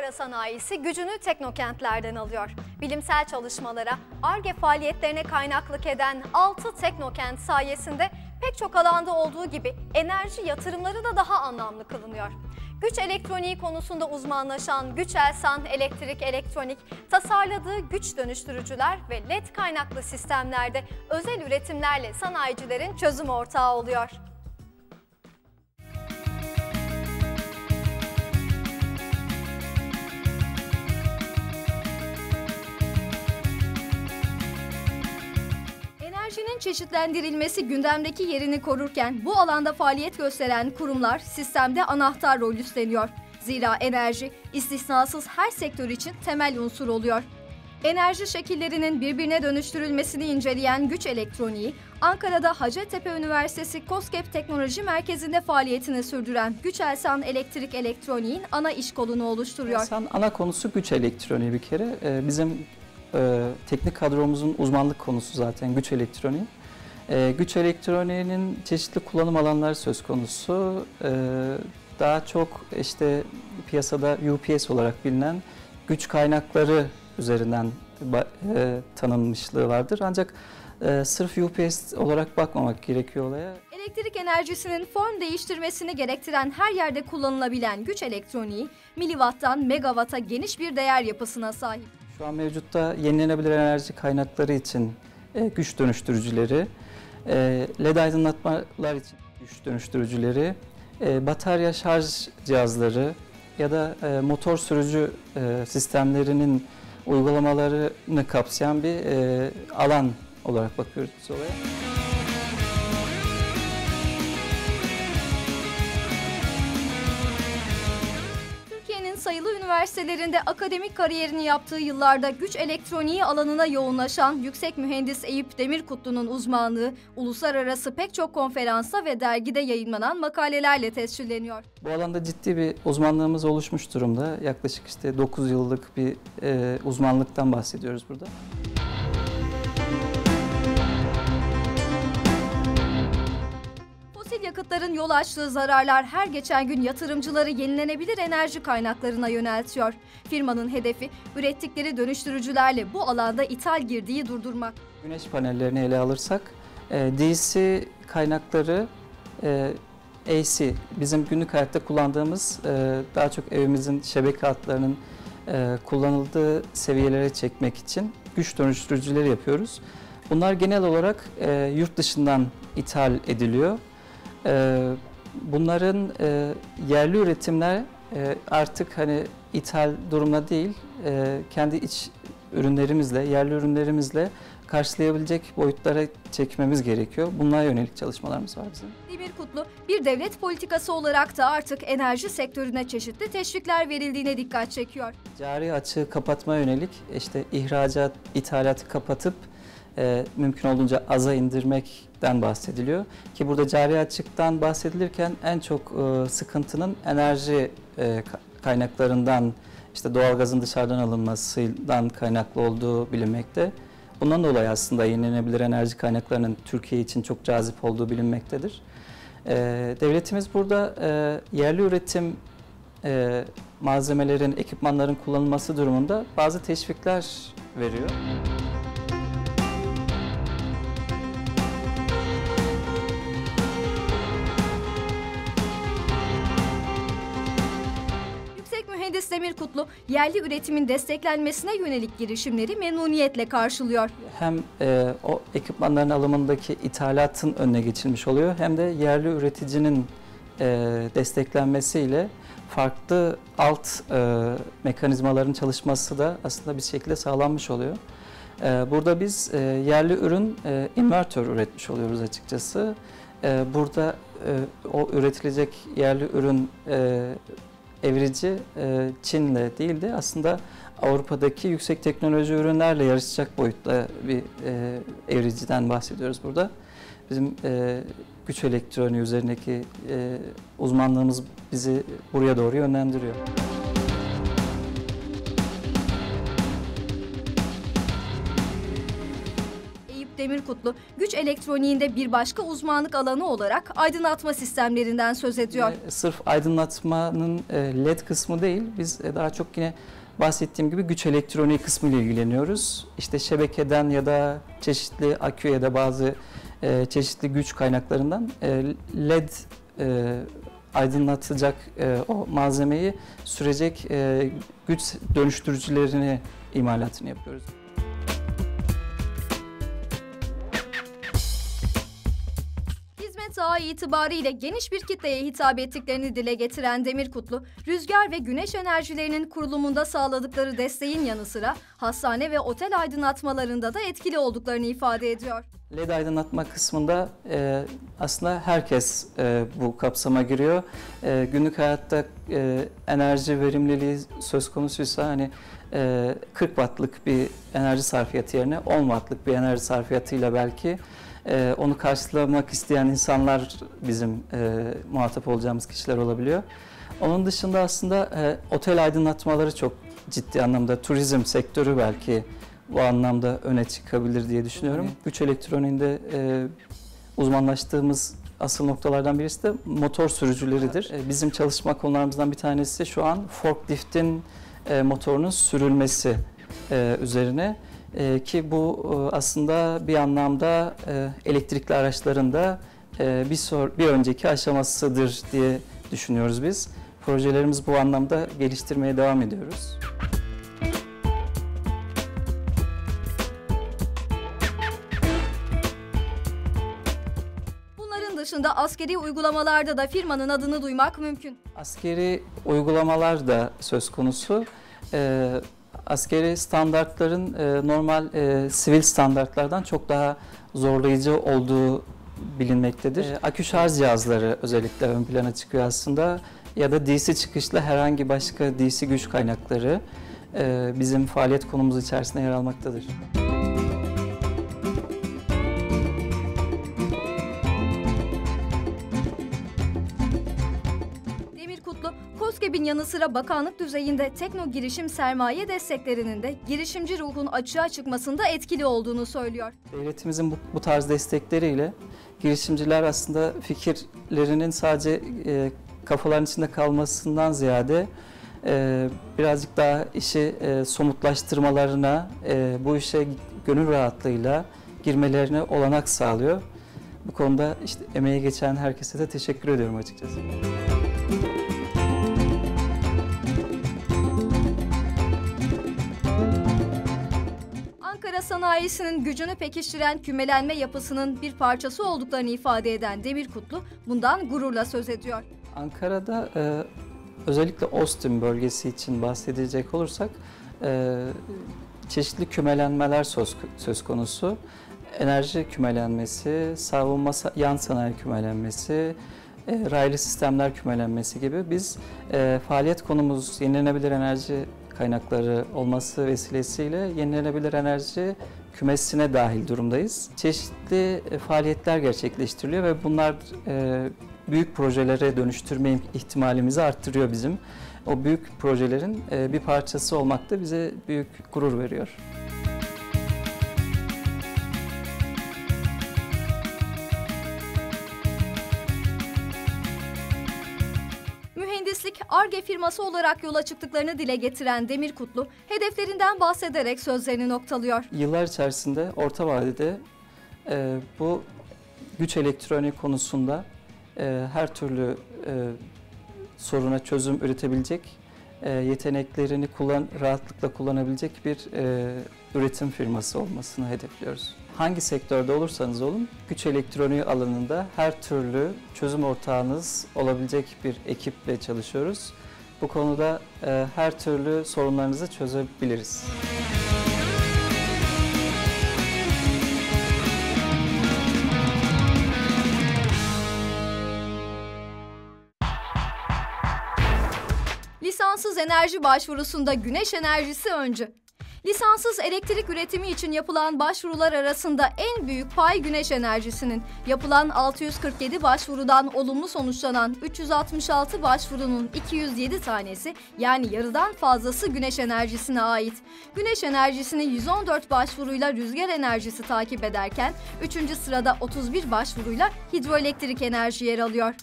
Ankara sanayisi gücünü teknokentlerden alıyor. Bilimsel çalışmalara, ARGE faaliyetlerine kaynaklık eden 6 teknokent sayesinde pek çok alanda olduğu gibi enerji yatırımları da daha anlamlı kılınıyor. Güç elektroniği konusunda uzmanlaşan Güçelsan Elektrik Elektronik, tasarladığı güç dönüştürücüler ve LED kaynaklı sistemlerde özel üretimlerle sanayicilerin çözüm ortağı oluyor. Çeşitlendirilmesi gündemdeki yerini korurken bu alanda faaliyet gösteren kurumlar sistemde anahtar rol üstleniyor. Zira enerji istisnasız her sektör için temel unsur oluyor. Enerji şekillerinin birbirine dönüştürülmesini inceleyen güç elektroniği, Ankara'da Hacettepe Üniversitesi COSGAP Teknoloji Merkezi'nde faaliyetini sürdüren Güçelsan Elektrik Elektroniğin ana iş kolunu oluşturuyor. Sen ana konusu güç elektroniği bir kere. Ee, bizim e, teknik kadromuzun uzmanlık konusu zaten güç elektroniği. E, güç elektroniğinin çeşitli kullanım alanları söz konusu. E, daha çok işte piyasada UPS olarak bilinen güç kaynakları üzerinden e, tanınmışlığı vardır. Ancak e, sırf UPS olarak bakmamak gerekiyor olaya. Elektrik enerjisinin form değiştirmesini gerektiren her yerde kullanılabilen güç elektroniği, miliwatttan megawatt'a geniş bir değer yapısına sahip. Şu an mevcutta yenilenebilir enerji kaynakları için e, güç dönüştürücüleri, e, LED aydınlatmalar için güç dönüştürücüleri, e, batarya şarj cihazları ya da e, motor sürücü e, sistemlerinin uygulamalarını kapsayan bir e, alan olarak bakıyoruz olaya. Sayılı üniversitelerinde akademik kariyerini yaptığı yıllarda güç elektroniği alanına yoğunlaşan yüksek mühendis Eyüp Demirkutlu'nun uzmanlığı uluslararası pek çok konferansta ve dergide yayınlanan makalelerle tescilleniyor. Bu alanda ciddi bir uzmanlığımız oluşmuş durumda. Yaklaşık işte 9 yıllık bir e, uzmanlıktan bahsediyoruz burada. Fosil yakıtların yol açtığı zararlar her geçen gün yatırımcıları yenilenebilir enerji kaynaklarına yöneltiyor. Firmanın hedefi ürettikleri dönüştürücülerle bu alanda ithal girdiği durdurmak. Güneş panellerini ele alırsak e, DC kaynakları e, AC bizim günlük hayatta kullandığımız e, daha çok evimizin şebeke hatlarının kullanıldığı seviyelere çekmek için güç dönüştürücüleri yapıyoruz. Bunlar genel olarak yurt dışından ithal ediliyor. E, bunların e, yerli üretimler e, artık hani ithal durumda değil, e, kendi iç ürünlerimizle, yerli ürünlerimizle karşılayabilecek boyutlara çekmemiz gerekiyor. Bunlara yönelik çalışmalarımız var bizim. Demir Kutlu, bir devlet politikası olarak da artık enerji sektörüne çeşitli teşvikler verildiğine dikkat çekiyor. Cari açığı kapatma yönelik işte ihracat, ithalatı kapatıp e, mümkün olduğunca aza indirmekten bahsediliyor. Ki burada cari açıktan bahsedilirken en çok e, sıkıntının enerji e, kaynaklarından işte doğalgazın dışarıdan alınmasından kaynaklı olduğu bilinmekte. Bundan dolayı aslında yenilenebilir enerji kaynaklarının Türkiye için çok cazip olduğu bilinmektedir. E, devletimiz burada e, yerli üretim e, malzemelerin, ekipmanların kullanılması durumunda bazı teşvikler veriyor. Kutlu, yerli üretimin desteklenmesine yönelik girişimleri memnuniyetle karşılıyor. Hem e, o ekipmanların alımındaki ithalatın önüne geçilmiş oluyor hem de yerli üreticinin e, desteklenmesiyle farklı alt e, mekanizmaların çalışması da aslında bir şekilde sağlanmış oluyor. E, burada biz e, yerli ürün e, invertör üretmiş oluyoruz açıkçası. E, burada e, o üretilecek yerli ürün e, evrici e, Çin'le değil de aslında Avrupa'daki yüksek teknoloji ürünlerle yarışacak boyutta bir e, evriciden bahsediyoruz burada. Bizim e, güç elektroniği üzerindeki e, uzmanlığımız bizi buraya doğru yönlendiriyor. Demirkutlu, güç elektroniğinde bir başka uzmanlık alanı olarak aydınlatma sistemlerinden söz ediyor. Sırf aydınlatmanın e, LED kısmı değil, biz e, daha çok yine bahsettiğim gibi güç elektroniği kısmı ile ilgileniyoruz. İşte şebekeden ya da çeşitli akü ya da bazı e, çeşitli güç kaynaklarından LED aydınlatacak o malzemeyi sürecek güç dönüştürücülerini imalatını yapıyoruz. Hizmet ağı itibariyle geniş bir kitleye hitap ettiklerini dile getiren Demirkutlu, rüzgar ve güneş enerjilerinin kurulumunda sağladıkları desteğin yanı sıra hastane ve otel aydınlatmalarında da etkili olduklarını ifade ediyor. LED aydınlatma kısmında e, aslında herkes e, bu kapsama giriyor. E, günlük hayatta e, enerji verimliliği söz konusuysa hani e, 40 wattlık bir enerji sarfiyatı yerine 10 wattlık bir enerji sarfiyatıyla belki e, onu karşılamak isteyen insanlar bizim e, muhatap olacağımız kişiler olabiliyor. Onun dışında aslında e, otel aydınlatmaları çok ciddi anlamda turizm sektörü belki bu anlamda öne çıkabilir diye düşünüyorum. Güç elektroniğinde e, uzmanlaştığımız asıl noktalardan birisi de motor sürücüleridir. E, bizim çalışma konularımızdan bir tanesi şu an forkliftin e, motorunun sürülmesi e, üzerine e, ki bu e, aslında bir anlamda e, elektrikli araçlarında e, bir sor, bir önceki aşamasıdır diye düşünüyoruz biz. Projelerimiz bu anlamda geliştirmeye devam ediyoruz. Bunların dışında askeri uygulamalarda da firmanın adını duymak mümkün. Askeri uygulamalar da söz konusu. Ee, askeri standartların e, normal e, sivil standartlardan çok daha zorlayıcı olduğu bilinmektedir. E, akü şarj cihazları özellikle ön plana çıkıyor aslında ya da DC çıkışlı herhangi başka DC güç kaynakları e, bizim faaliyet konumuz içerisinde yer almaktadır. Kutlu, KOSGEB'in yanı sıra bakanlık düzeyinde tekno girişim sermaye desteklerinin de girişimci ruhun açığa çıkmasında etkili olduğunu söylüyor. Devletimizin bu, bu tarz destekleriyle girişimciler aslında fikirlerinin sadece e, kafaların içinde kalmasından ziyade e, birazcık daha işi e, somutlaştırmalarına, e, bu işe gönül rahatlığıyla girmelerine olanak sağlıyor. Bu konuda işte emeği geçen herkese de teşekkür ediyorum açıkçası. Ankara sanayisinin gücünü pekiştiren kümelenme yapısının bir parçası olduklarını ifade eden Demir Kutlu bundan gururla söz ediyor. Ankara'da e, özellikle Ostim bölgesi için bahsedecek olursak e, çeşitli kümelenmeler söz, söz konusu. Enerji kümelenmesi, savunma sa- yan sanayi kümelenmesi, e, raylı sistemler kümelenmesi gibi biz e, faaliyet konumuz yenilenebilir enerji kaynakları olması vesilesiyle yenilenebilir enerji kümesine dahil durumdayız. Çeşitli e, faaliyetler gerçekleştiriliyor ve bunlar e, büyük projelere dönüştürme ihtimalimizi arttırıyor bizim. O büyük projelerin e, bir parçası olmak da bize büyük gurur veriyor. Mühendislik ARGE firması olarak yola çıktıklarını dile getiren Demir Kutlu, hedeflerinden bahsederek sözlerini noktalıyor. Yıllar içerisinde orta vadede e, bu güç elektronik konusunda e, her türlü e, soruna çözüm üretebilecek, e, yeteneklerini kullan, rahatlıkla kullanabilecek bir e, üretim firması olmasını hedefliyoruz. Hangi sektörde olursanız olun, güç elektroniği alanında her türlü çözüm ortağınız olabilecek bir ekiple çalışıyoruz. Bu konuda e, her türlü sorunlarınızı çözebiliriz. Lisanssız enerji başvurusunda güneş enerjisi öncü. Lisanssız elektrik üretimi için yapılan başvurular arasında en büyük pay güneş enerjisinin. Yapılan 647 başvurudan olumlu sonuçlanan 366 başvurunun 207 tanesi yani yarıdan fazlası güneş enerjisine ait. Güneş enerjisini 114 başvuruyla rüzgar enerjisi takip ederken 3. sırada 31 başvuruyla hidroelektrik enerji yer alıyor.